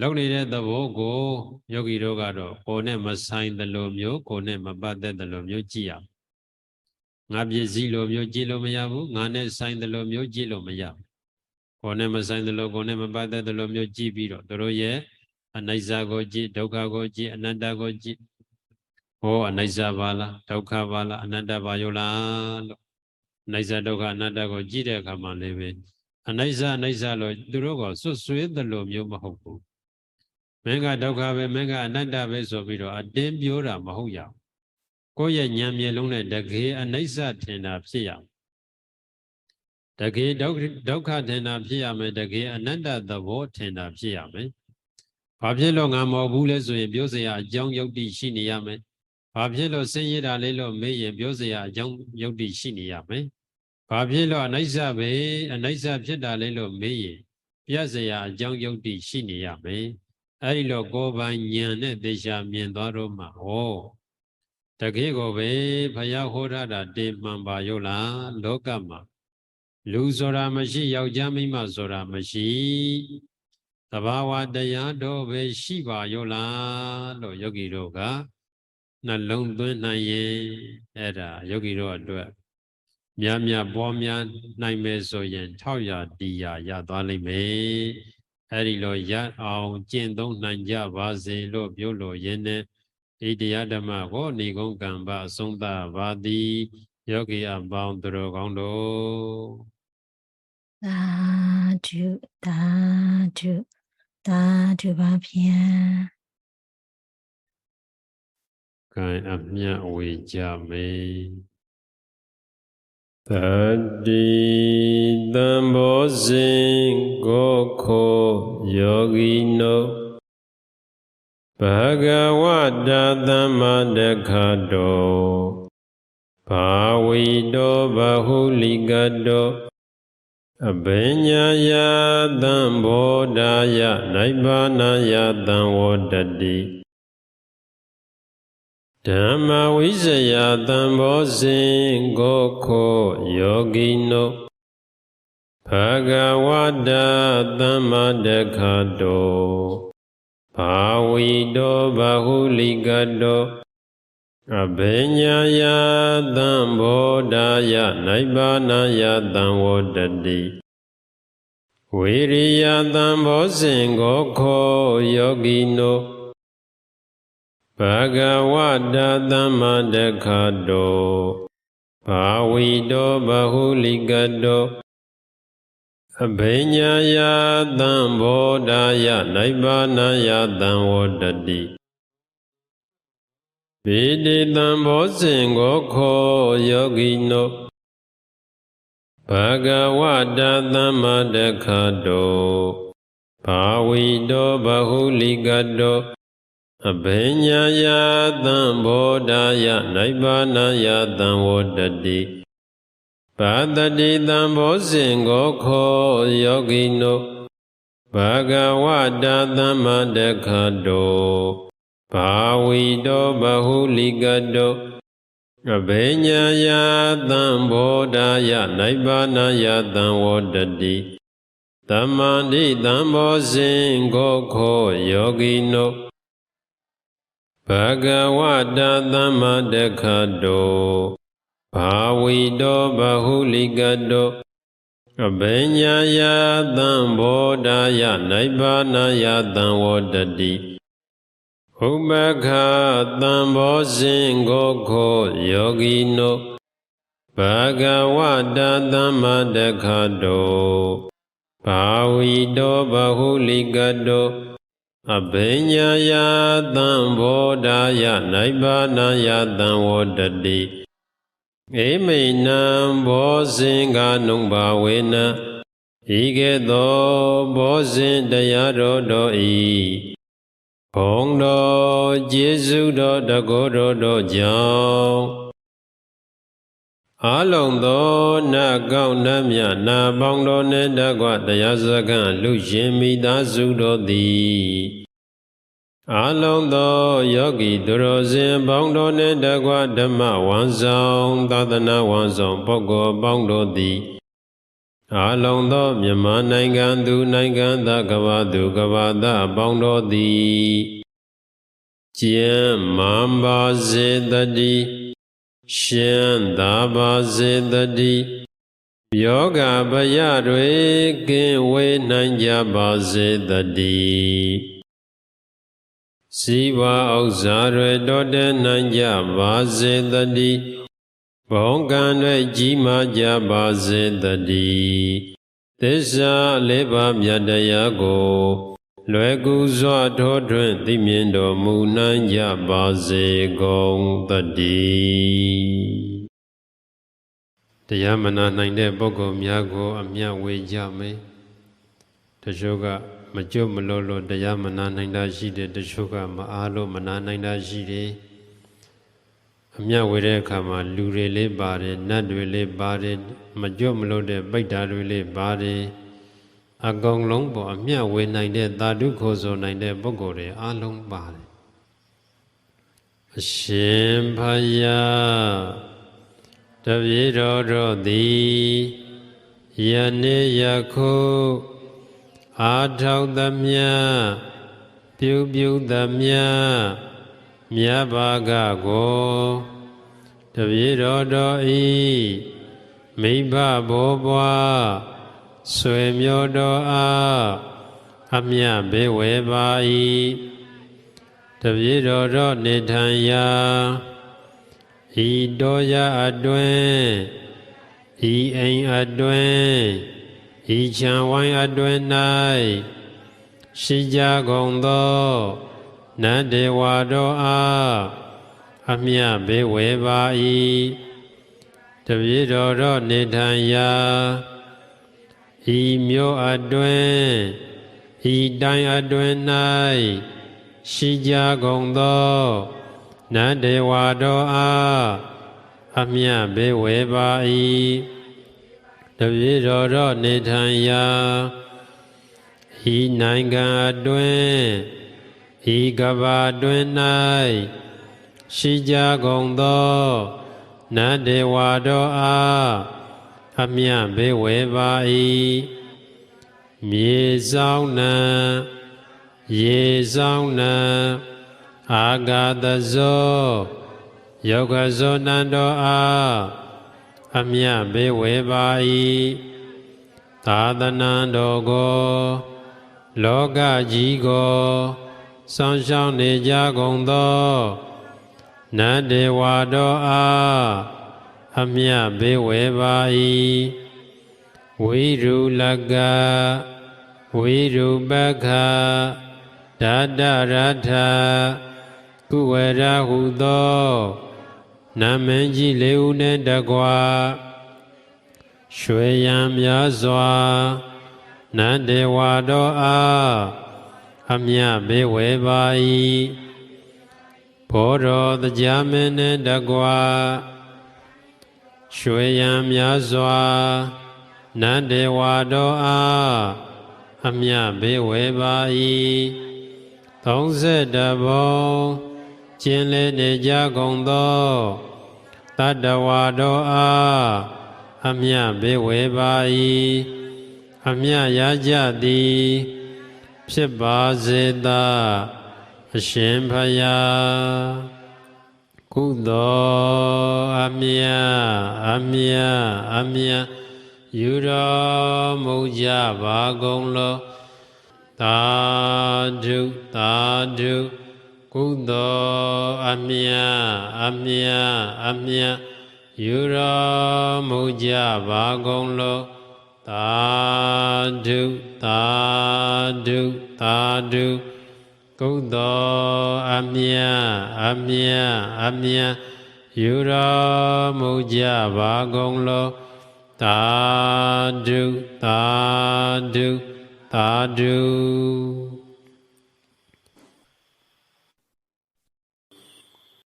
လုံနေတဲ့သဘောကိုယောဂီတို့ကတော့ကိုယ်နဲ့မဆိုင်သလိုမျိုးကိုယ်နဲ့မပတ်သက်သလိုမျိုးကြည့်ရအောင်ငါပစ္စည်းလိုမျိုးကြည့်လို့မရဘူးငါနဲ့ဆိုင်သလိုမျိုးကြည့်လို့မရဘူးကိုယ်နဲ့မဆိုင်သလိုကိုယ်နဲ့မပတ်သက်သလိုမျိုးကြည့်ပြီးတော့တို့ရဲ့အနိစ္စကိုကြည့်ဒုက္ခကိုကြည့်အနတ္တကိုကြည့်ဟောအနိစ္စပါလားဒုက္ခပါလားအနတ္တပါရောလားလို့အနိစ္စဒုက္ခအနတ္တကိုကြည့်တဲ့အခါမှာလည်းပဲအနိစ္စအနိစ္စလို့သူတို့ကဆွတ်ဆွေးသလိုမျိုးမဟုတ်ဘူး မင်းကဒုက္ခပဲမင်းကအနတ္တပဲဆိုပြီးတော့အတင်းပြောတာမဟုတ်ရဘူးကိုယ့်ရဲ့ဉာဏ်မျက်လုံးနဲ့တကယ်အနိစ္စထင်တာဖြစ်ရမယ်တကယ်ဒုက္ခဒုက္ခထင်တာဖြစ်ရမယ်တကယ်အနတ္တသဘောထင်တာဖြစ်ရမယ်ဘာဖြစ်လို့ငါမဟုတ်ဘူးလဲဆိုရင်ပြောစရာအကြောင်းယုတ်တိရှိနေရမယ်ဘာဖြစ်လို့ဆင်းရဲတာလေးလို့မေးရင်ပြောစရာအကြောင်းယုတ်တိရှိနေရမယ်ဘာဖြစ်လို့အနိစ္စပဲအနိစ္စဖြစ်တာလေးလို့မေးရင်ပြတ်စရာအကြောင်းယုတ်တိရှိနေရမယ် အဲ့ဒီလိုကိုယ်ပိုင်ဉာဏ်နဲ့သေချာမြင်သွားတော့မှဟောတကယ်ကိုပဲဖယားဟောထားတာတင်မှန်ပါရောလားလောကမှာလူဆိုတာမရှိယောက်ျားမိန်းမဆိုတာမရှိသဘာဝတရားတော့ပဲရှိပါရောလားလို့ယောဂီတို့ကနှလုံးသွင်းနိုင်ရင်အဲ့ဒါယောဂီတို့အတွက်များများပေါ်များနိုင်မယ်ဆိုရင်600တရားရသွားလိမ့်မယ် အဲ့ဒီလိုရအောင်ကျင့်သုံးနိုင်ကြပါစေလို့ပြောလို့ရင်းနဲ့ဤတရားဓမ္မကိုဏိကုံကံပအဆုံးသပါသည်ယောဂီအပေါင်းသူတော်ကောင်းတို့သာဓုသာဓုသာဓုပါဗျာကံအမြတ်ဝေကြမေ တတိတံဘောဇင်ကိုခောယောဂီနောဘဂဝတာသမ္မာတခတောဘာဝီတောဘဟုလိကတောအဘိညာယသံဘောဓာယနိဗ္ဗာနယသံဝတ္တိ ဓမ္မဝိဇ္ဇယသံဘောဇင်ကိုခောယောဂိနောဘဂဝတာသမ္မာတခတောဘာဝီတောဘဟုလိကတောအဘိညာယသံဘောဓာယနိဗ္ဗာနယသံဝတ္တိဝိရိယသံဘောဇင်ကိုခောယောဂိနော ဘဂဝတာသမ္မာတခတောဘာဝီတောဘဟုလိကတောအဘိညာယသံဘောဓာယနိဗ္ဗာနယသံဝတ္တိဗေတိတံဘောဇင်ကိုခောယောဂိနောဘဂဝတာသမ္မာတခတောဘာဝီတောဘဟုလိကတော အဘိညာယသံဘောဓာယနိဗ္ဗာနယသံဝတ္တိဘာတတိသံဘောဇင်ကိုခောယောဂိနောဘဂဝတာသမ္မာတခတောဘာဝီတောဘဟုလိကတောအဘိညာယသံဘောဓာယနိဗ္ဗာနယသံဝတ္တိသမ္မာတိသံဘောဇင်ကိုခောယောဂိနော ဘဂဝတာသမ္မာတခတောဘာဝီတောဘဟုလိကတောအဘိညာယသံဘောဓာယနိဗ္ဗာနယသံဝတ္တိဥပခသံဘောဇင်ကိုခောယောဂီနောဘဂဝတာသမ္မာတခတောဘာဝီတောဘဟုလိကတော အဘိညာယသံဘောဓာယနိဗ္ဗာနယသံဝတ္တိဧမိနံဘောဇင်္ဂနုံဘာဝေနဤကဲ့သို့ဘောဇင်တရားတော်တော်ဤဘုံတော်ကျေးဇူးတော်တကောတော်တော်ကြောင့်အလုံးသောနတ်ကောင်းနတ်မြတ်နာပေါင်းတော်နှင့်တကွတရားစခန့်လူရှင်မိသားစုတော်သည် အလုံးသောယောဂီသူတော်စင်ပေါင်းတော်နှင့်တကွဓမ္မဝန်ဆောင်သာသနာဝန်ဆောင်ပုဂ္ဂိုလ်ပေါင်းတော်သည်အာလုံသောမြန်မာနိုင်ငံသူနိုင်ငံသားကဘာသူကဘာသားအပေါင်းတို့သည်ကျမ်းမာပါစေတည်းရှင်သာပါစေတည်းယောဂဗယတွေကင်းဝေးနိုင်ကြပါစေတည်း စီဝါဥစ္စာတွေတော်တဲ့နိုင်ကြပါစေတည်းဘုံကံတွေကြီးမားကြပါစေတည်းသစ္စာလေးပါးမြတ်တရားကို လွယ်ကူစွာထောထွင်းသိမြင်တော်မူနိုင်ကြပါစေကုန်တည်းတရားမနာနိုင်တဲ့ပုဂ္ဂိုလ်များကို အမြတ်ဝေကြမယ် တချို့ကမကြွမလို့လို့တရားမနာနိုင်တာရှိတယ်တချို့ကမအားလို့မနာနိုင်တာရှိတယ်အမြတ်ဝေတဲ့အခါမှာလူတွေလေးပါတယ်နတ်တွေလေးပါတယ်မကြွမလို့တဲ့ပိတ္တာတွေလေးပါတယ်အကုန်လုံးပေါ်အမြတ်ဝေနိုင်တဲ့သာဓုခေါ်ဆိုနိုင်တဲ့ပုဂ္ဂိုလ်တွေအလုံးပါတယ်အရှင်ဖယားတပြေတော်တို့သည်ယနေ့ယခု အာထောက်သမျှပြုပြုသမျှမြတ်ဘာကကိုတပြေတော်တော်ဤမိဘဘောပွားဆွေမျိုးတော်အားအမြဘေဝေပါ၏တပြေတော်တော်နေထိုင်ရာဤတော်ရအတွင်ဤအိမ်အတွင် ဤချံဝိုင်းအတွင်၌ရှိကြကုန်သောနတ်ဒေဝတော်အားအမြဘေဝေပါ၏တပြေတော်တော်နေထိုင်ရာဤမျိုးအတွင်ဤတိုင်းအတွင်၌ရှိကြကုန်သောနတ်ဒေဝတော်အားအမြဘေဝေပါ၏ တပြေတော်တော်နေထိုင်ရာဤနိုင်ငံအတွင်ဤကဘာအတွင်၌ရှိကြကုန်သောနတ်ဒေဝတော်အားအမြဘေဝေပါ၏မြေဆောင်နံရေဆောင်နံအာဂတဇောယောဂဇောနန္တောအား အမြဘေဝေပါ၏သာသနာတော်ကိုလောကကြီးကိုစောင့်ရှောက်နေကြကုန်သောနတ်ဒေဝတော်အားအမြဘေဝေပါ၏ဝိရုလကဝိရုပခဓာတရထကုဝရဟုသော နာမင်းကြီးလေးဦးနှင့်တကွာရွှေရန်များစွာနန္ဒေဝါတော်အားအမြဘေဝေပါ၏ဘောတော်တရားမင်းနှင့်တကွာရွှေရန်များစွာနန္ဒေဝါတော်အားအမြဘေဝေပါ၏30ဘုံကျင်လေနေကြကုန်သော တတ္တဝါတော်အားအမြဘေဝေပါ၏အမြရကြသည် ဖြစ်ပါစေသာအရှင်ဖယားကုသိုလ်အမြအမြအမြယူတော်မူကြပါကုန်လောသာဓုသာဓု ကုသိုလ်အမြအမြအမြယူတော်မူကြပါကုန်လောသာဓုသာဓုသာဓုကုသိုလ်အမြအမြအမြယူတော်မူကြပါကုန်လောသာဓုသာဓုသာဓု